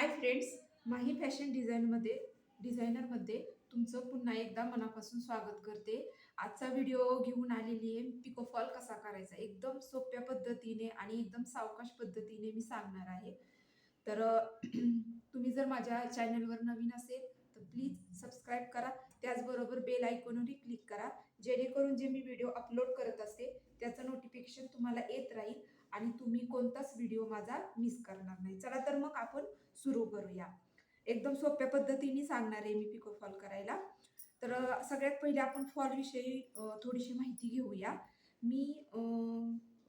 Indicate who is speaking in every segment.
Speaker 1: Hi friends माही fashion डिझाईनमध्ये डिझायनरमध्ये तुमचं पुन्हा एकदा मनापासून स्वागत करते. आजचा व्हिडिओ घेऊन आलेली आहे पिको फॉल कसा करायचा? एकदम सोप्या पद्धतीने आणि एकदम सावकाश पद्धतीने मी सांगणार आहे. तर तुम्ही जर माझ्या चॅनलवर नवीन असेल तर प्लीज सबस्क्राईब करा. त्याचबरोबर बेल आयकॉनवरही क्लिक करा. जेणेकरून जे मी व्हिडिओ अपलोड करत असते त्याचं नोटिफिकेशन तुम्हाला येत राहील. आणि तुम्ही कोणताच व्हिडिओ माझा मिस करणार नाही. चला तर मग आपण सुरू करूया. एकदम सोप्या पद्धतीने सांगणार आहे मी पिको फॉल करायला. तर सगळ्यात पहिले आपण फॉलविषयी थोडीशी माहिती घेऊया. मी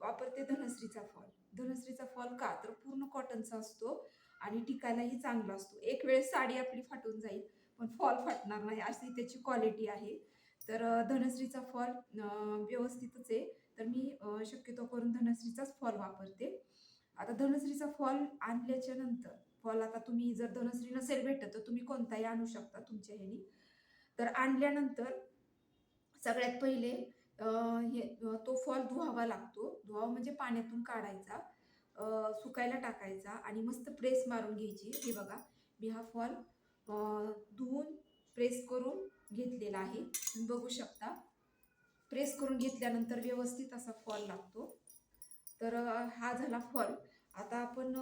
Speaker 1: वापरते धनश्रीचा फॉल धनश्रीचा फॉल का? तर पूर्ण कॉटनचा असतो आणि टिकायलाही चांगला असतो. एक वेळेस साडी आपली फाटून जाईल पण फॉल फाटणार नाही. अशी त्याची क्वालिटी आहे. तर धनश्रीचा फॉल व्यवस्थितच आहे. तर मी शक्यतो करून धनश्रीचाच फॉल वापरते. आता धनश्रीचा फॉल आणल्याच्या नंतर फॉल आता तुम्ही जर धनश्री नसेल भेटत तर तुम्ही कोणताही आणू शकता तुमच्या ह्यानी. तर आणल्यानंतर सगळ्यात पहिले हे तो फॉल धुवावा लागतो. धुवावा म्हणजे पाण्यातून काढायचा सुकायला टाकायचा आणि मस्त प्रेस मारून घ्यायची. हे बघा मी हा फॉल धुवून प्रेस करून घेतलेला आहे. तुम्ही बघू शकता. प्रेस करून घेतल्यानंतर व्यवस्थित असा फॉल लागतो. तर हा झाला फॉल. आता आपण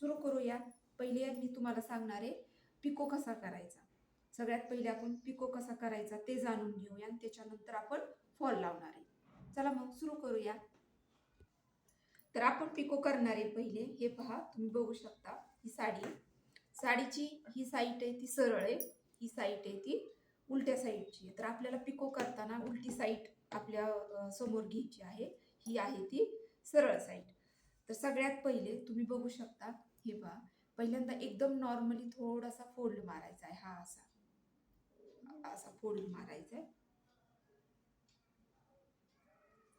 Speaker 1: सुरू करूया. पहिले मी तुम्हाला सांगणार आहे पिको कसा करायचा. सगळ्यात पहिले आपण पिको कसा करायचा ते जाणून घेऊया आणि त्याच्यानंतर आपण फॉल लावणार आहे. चला मग सुरू करूया. तर आपण पिको करणार आहे पहिले. हे पहा तुम्ही बघू शकता ही साडी साडीची ही साईट आहे ती सरळ आहे. ही साईट आहे ती उलट्या साईडची तर आपल्याला पिको करताना उलटी साईट आपल्यासमोर घ्यायची आहे ही आहे ती सरळ साईड तर सगळ्यात पहिले तुम्ही बघू शकता हे पहा. पहिल्यांदा एकदम नॉर्मली थोडासा फोल्ड मारायचा आहे हा असा. असा फोल्ड मारायचा आहे.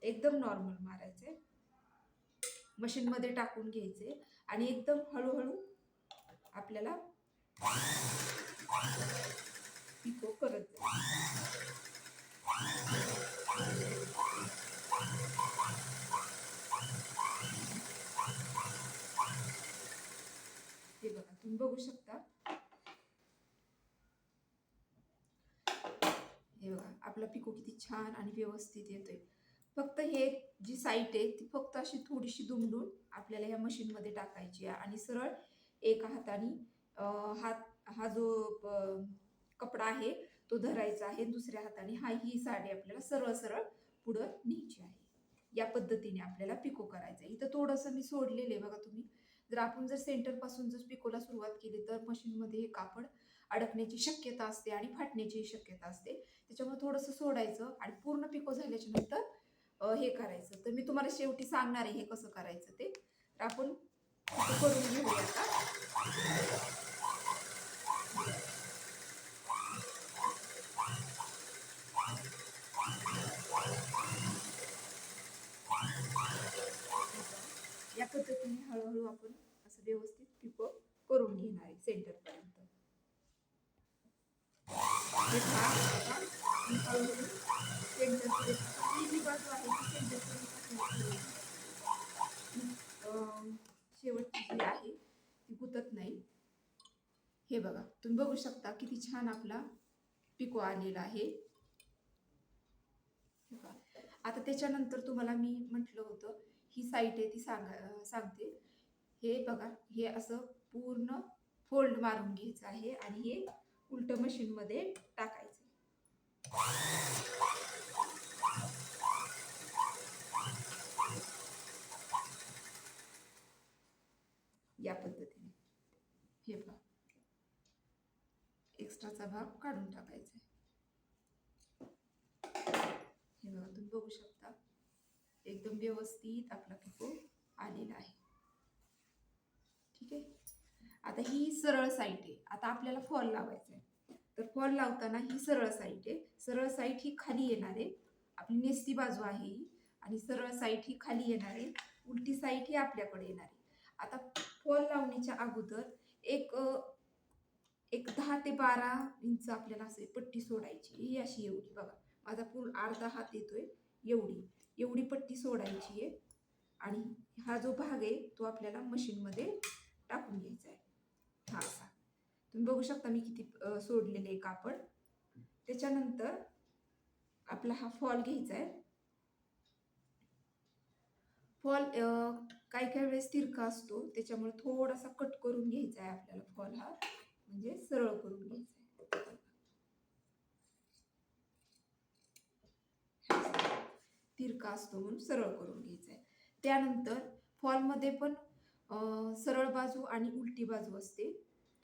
Speaker 1: एकदम नॉर्मल मारायचं आहे. मशीनमध्ये टाकून घ्यायचे आणि एकदम हळूहळू आपल्याला पिको करत जायचं. हे बघा तुम्ही बघू शकता हे बघा आपला पिको किती छान आणि व्यवस्थित येतोय. फक्त हे जी साईट आहे ती फक्त अशी थोडीशी दुमडून आपल्याला ह्या मशीनमध्ये टाकायची आहे. आणि सरळ एका हाताने हात हा जो कपडा आहे तो धरायचा आहे. दुसऱ्या हाताने हा ही साडी आपल्याला सरळ सरळ पुढं न्यायची आहे. या पद्धतीने आपल्याला पिको करायचं आहे. इथं थोडंसं मी सोडलेलं आहे बघा तुम्ही. जर आपण जर सेंटरपासून जर पिकोला सुरुवात केली तर मशीनमध्ये हे कापड अडकण्याची शक्यता असते आणि फाटण्याची शक्यता असते. त्याच्यामुळे थोडंसं सोडायचं आणि पूर्ण पिको झाल्याच्यानंतर हे करायचं. तर मी तुम्हाला शेवटी सांगणार आहे हे कसं करायचं ते. तर आपण करून घेऊया आता. या पद्धतीने हळूहळू आपण असं व्यवस्थित पिको करून घेणार आहे सेंटरपर्यंत हे पहा, आता मी हळूहळू सेंटरपर्यंत ही जी बाजू आहे ती सेंटरपर्यंत आपल्याला ठेवायची. अं, शेवटची जी आहे ती गुतत नाही. हे बघा तुम्ही बघू शकता किती छान आपला पिको आलेला आहे. आता त्याच्यानंतर तुम्हाला मी म्हटलं होतं ही साईट आहे ती सांगा सांगते. हे बघा हे असं पूर्ण फोल्ड मारून घ्यायचं आहे आणि हे उलट मशीनमध्ये टाकायचं या पद्धतीने हे पहा एक्स्ट्राचा भाग काढून टाकायचा. हे बघा तुम्ही बघू शकता. एकदम व्यवस्थित आपला पिको आलेला आहे. ठीक आहे? आता ही सरळ साईट आहे. आता आपल्याला फॉल लावायचा आहे. तर फॉल लावताना ही सरळ साईट आहे. सरळ साईट ही खाली येणार आहे. आपली नेस्ती बाजू आहे ही. आणि सरळ साईट ही खाली येणार आहे. उलटी साईट ही आपल्याकडे येणार आहे. आता फॉल लावण्याच्या अगोदर एक एक दहा ते बारा इंच आपल्याला असे पट्टी सोडायची. ही अशी एवढी बघा. माझा पूर्ण अर्धा हात येतोय एवढी. एवढी पट्टी सोडायची आहे. आणि हा जो भाग आहे तो आपल्याला मशीनमध्ये टाकून घ्यायचा आहे. हा तुम्ही बघू शकता मी किती सोडलेले आहे कापड. त्याच्यानंतर आपला हा फॉल घ्यायचा आहे. फॉल काही काही वेळेस तिरका असतो. त्याच्यामुळे थोडासा कट करून घ्यायचा आहे आपल्याला फॉल हा. म्हणजे सरळ करून घ्यायचं आहे तिरका असतो म्हणून सरळ करून घ्यायचा आहे त्यानंतर फॉलमध्ये पण सरळ बाजू आणि उलटी बाजू असते.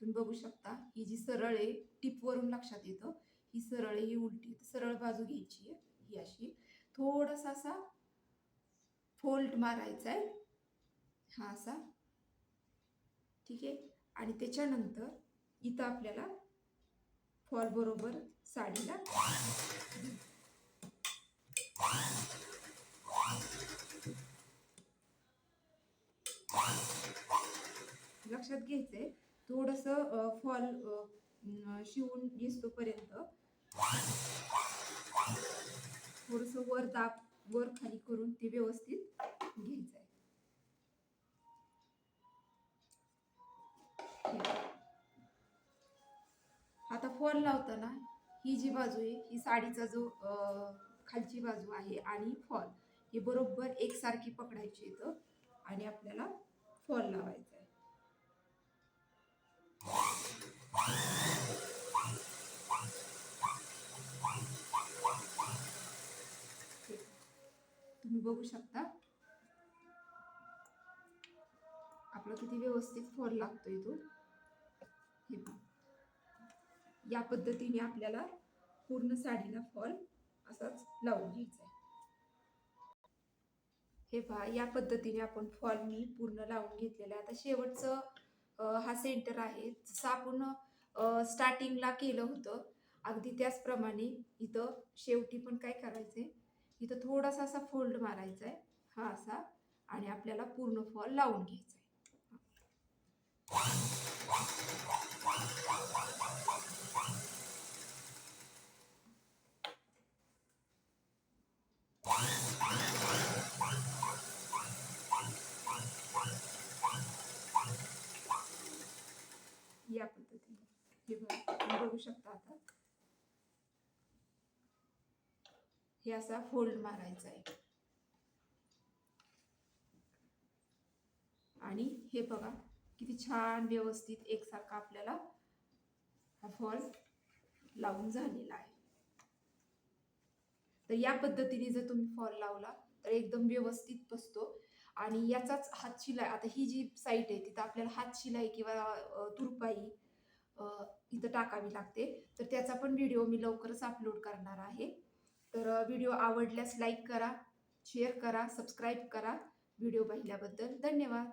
Speaker 1: तुम्ही बघू शकता ही जी सरळ आहे टिपवरून लक्षात येतं. ही सरळ आहे ही उलटी सरळ बाजू घ्यायची आहे ही अशी. थोडासा असा फोल्ड मारायचा आहे हा असा. ठीक आहे? आणि त्याच्यानंतर इथं आपल्याला फॉल बरोबर साडीला लक्षात घ्यायचंय. थोडस फॉल शिवून घेतोपर्यंत थोडस वर दाब वर खाली करून ते व्यवस्थित फॉल लावताना ही जी बाजू आहे ही साडीचा जो खालची बाजू आहे आणि फॉल ही बरोबर एकसारखी पकडायची इथं आणि आपल्याला फॉल लावायचा आहे. तुम्ही बघू शकता. आपला किती व्यवस्थित फॉल लागतोय तो. हे या पद्धतीने आपल्याला पूर्ण साडीला फॉल असाच लावून घ्यायचा आहे. हे पहा या पद्धतीने आपण फॉल मी पूर्ण लावून घेतलेला आहे. आता शेवटचं हा सेंटर आहे. जसं आपण स्टार्टिंगला केलं होतं अगदी त्याचप्रमाणे इथं शेवटी पण काय करायचं आहे इथं थोडासा असा फोल्ड मारायचा आहे. हा असा आणि आपल्याला पूर्ण फॉल लावून घ्यायचा आहे. या पद्धतीने. हे बघू शकता आता. हे असा फोल्ड मारायचा आहे. आणि हे बघा किती छान व्यवस्थित एकसारखा आपल्याला हा फळ लावून झालेला आहे. तर या पद्धतीने जर तुम्ही फॉल लावला तर एकदम व्यवस्थित बसतो. आणि याचाच हात शिलाई आता ही जी साईट आहे तिथं आपल्याला हात शिलाई किंवा तुरपाई इथं टाकावी लागते. तर त्याचा पण व्हिडिओ मी लवकरच अपलोड करणार आहे. तर व्हिडिओ आवडल्यास लाईक करा शेअर करा सबस्क्राईब करा. व्हिडिओ पाहिल्याबद्दल धन्यवाद.